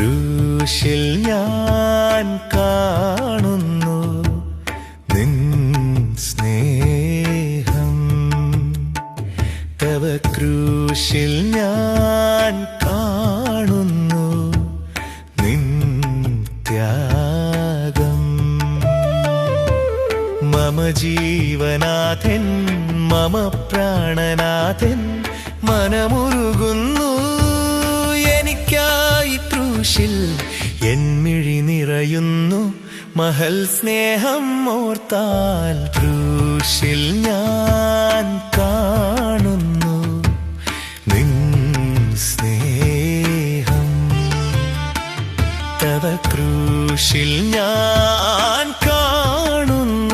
ക്രൂശിൽ ഞാൻ കാണുന്നു നിൻ സ്നേഹം. തവ ക്രൂശിൽ ഞാൻ കാണുന്നു നിൻ ത്യാഗം. മമ ജീവനാഥൻ മമ പ്രാണനാഥൻ മനമുരുകുന്നു എന്മിഴി നിറയുന്നു മഹൽ സ്നേഹം ഓർത്താൽ ക്രൂശിൽ ഞാൻ കാണുന്നു നിൻ സ്നേഹം. തവ ക്രൂശിൽ ഞാൻ കാണുന്നു.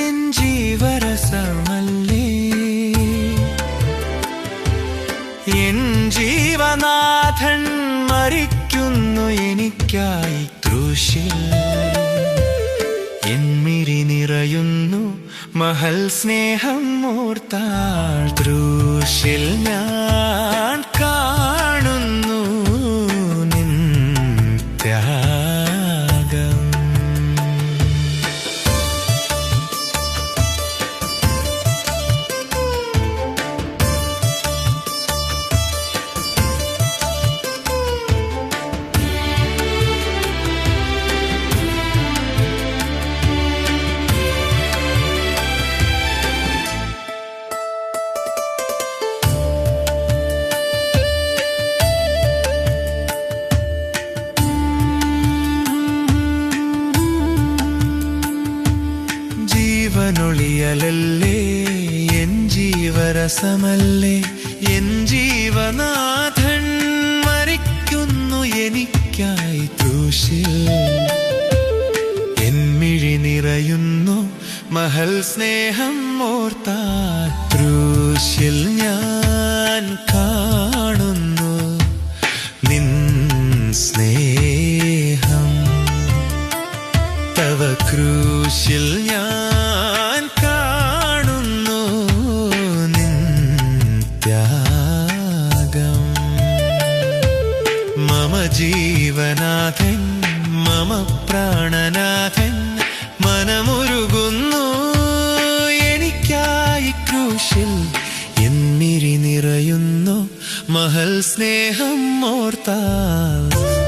എൻ ജീവരസമല്ലേ? എൻ ജീവനാഥൻ എനിക്കായി മഹൽ സ്നേഹം മൂർത്താൽ ക്രൂശിൽ ഞാൻ എൻ ജീവരസമല്ലേ? എൻ ജീവനാഥൻ മരിക്കുന്നു എനിക്കായി ക്രൂശിൽ. മിഴി നിറയുന്നു മഹൽ സ്നേഹം ഓർത്താ ക്രൂശിൽ ഞാൻ കാണുന്നു നിൻ സ്നേഹം. തവ ക്രൂശിൽ ഞാൻ ജീവനാഥൻ മമ പ്രാണനാഥൻ മനമുരുകുന്നു. എനിക്കായി ക്രൂശിൽ എന്നിരി നിറയുന്നു. മഹൽ സ്നേഹം ഓർത്താൽ.